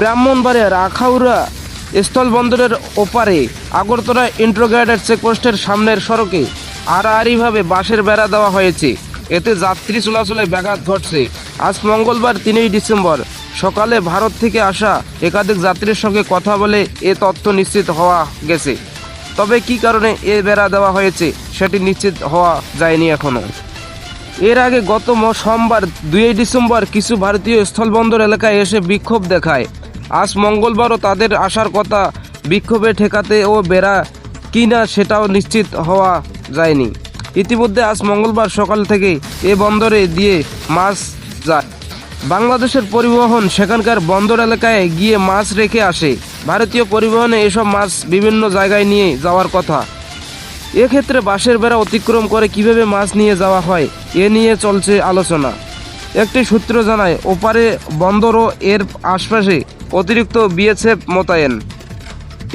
ব্রাহ্মণবাড়িয়ার আখাউড়া স্থলবন্দরের ওপারে আগরতলা ইন্ট্রোগ্রেটেড চেকপোস্টের সামনের সড়কে আড়াআড়িভাবে বাঁশের বেড়া দেওয়া হয়েছে। এতে যাত্রী চলাচলে ব্যাঘাত ঘটছে। আজ মঙ্গলবার তিনই ডিসেম্বর সকালে ভারত থেকে আসা একাধিক যাত্রীর সঙ্গে কথা বলে এ তথ্য নিশ্চিত হওয়া গেছে। তবে কি কারণে এ বেড়া দেওয়া হয়েছে, সেটি নিশ্চিত হওয়া যায়নি এখনও এর আগে গত সোমবার, দুই ডিসেম্বর, কিছু ভারতীয় স্থলবন্দর এলাকায় এসে বিক্ষোভ দেখায়। আজ মঙ্গলবারও তাদের আসার কথা বিক্ষোভে ঠেকাতে ও বেড়া কিনা সেটাও নিশ্চিত হওয়া যায়নি। ইতিমধ্যে আজ মঙ্গলবার সকাল থেকে এ বন্দরে দিয়ে মাছ যায়। বাংলাদেশের পরিবহন সেখানকার বন্দর এলাকায় গিয়ে মাছ রেখে আসে। ভারতীয় পরিবহনে এসব মাছ বিভিন্ন জায়গায় নিয়ে যাওয়ার কথা। এক্ষেত্রে বাঁশের বেড়া অতিক্রম করে কীভাবে মাছ নিয়ে যাওয়া হয়, এ নিয়ে চলছে আলোচনা। একটি সূত্র জানায়, ওপারে বন্দর ও এর আশপাশে অতিরিক্ত বিএসএফ মোতায়েন।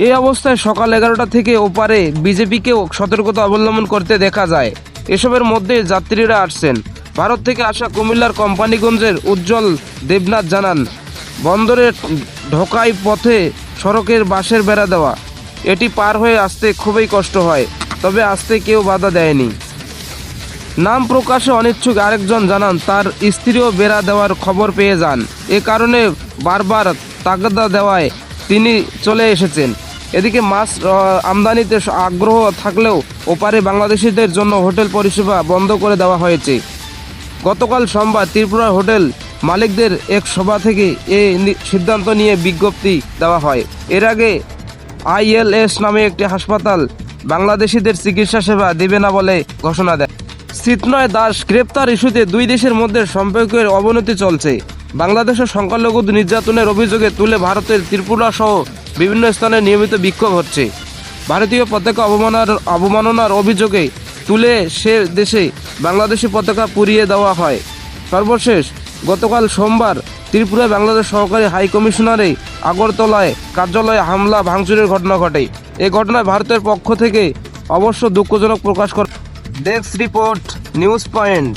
এই অবস্থায় সকাল এগারোটা থেকে ওপারে বিজেপিকেও সতর্কতা অবলম্বন করতে দেখা যায়। এসবের মধ্যে যাত্রীরা আসছেন। ভারত থেকে আসা কুমিল্লার কোম্পানিগঞ্জের উজ্জ্বল দেবনাথ জানান, বন্দরে ঢোকাই পথে সড়কের বাঁশের বেড়া দেওয়া। এটি পার হয়ে আসতে খুবই কষ্ট হয়। তবে আসতে কেউ বাধা দেয়নি। নাম প্রকাশে অনিচ্ছুক আরেকজন জানান, তার স্ত্রীও বেড়া দেওয়ার খবর পেয়ে যান। এ কারণে বারবার তাগাদা দেওয়ায় তিনি চলে এসেছেন। এদিকে মাছ আমদানিতে আগ্রহ থাকলেও ওপারে বাংলাদেশিদের জন্য হোটেল পরিষেবা বন্ধ করে দেওয়া হয়েছে। গতকাল সোমবার ত্রিপুরা হোটেল মালিকদের এক সভা থেকে এ সিদ্ধান্ত নিয়ে বিজ্ঞপ্তি দেওয়া হয়। এর আগে আইএলএস নামে একটি হাসপাতাল বাংলাদেশিদের চিকিৎসা সেবা দেবে না বলে ঘোষণা দেয়। চিত্নয় দাস গ্রেপ্তার ইস্যুতে দুই দেশের মধ্যে সম্পর্কের অবনতি চলছে। বাংলাদেশের সংখ্যালঘু নির্যাতনের অভিযোগে তুলে ভারতের ত্রিপুরা সহ বিভিন্ন স্থানে নিয়মিত বিক্ষোভ হচ্ছে। ভারতীয় পতাকা অবমাননার অবমাননার অভিযোগে তুলে সে দেশে বাংলাদেশি পতাকা পুড়িয়ে দেওয়া হয়। সর্বশেষ গতকাল সোমবার ত্রিপুরা বাংলাদেশ সহকারী হাই কমিশনারে আগরতলায় কার্যালয়ে হামলা, ভাঙচুরের ঘটনা ঘটে। এ ঘটনায় ভারতের পক্ষ থেকে অবশ্য দুঃখজনক প্রকাশ করে ডেস্ক রিপোর্ট নিউজ পয়েন্ট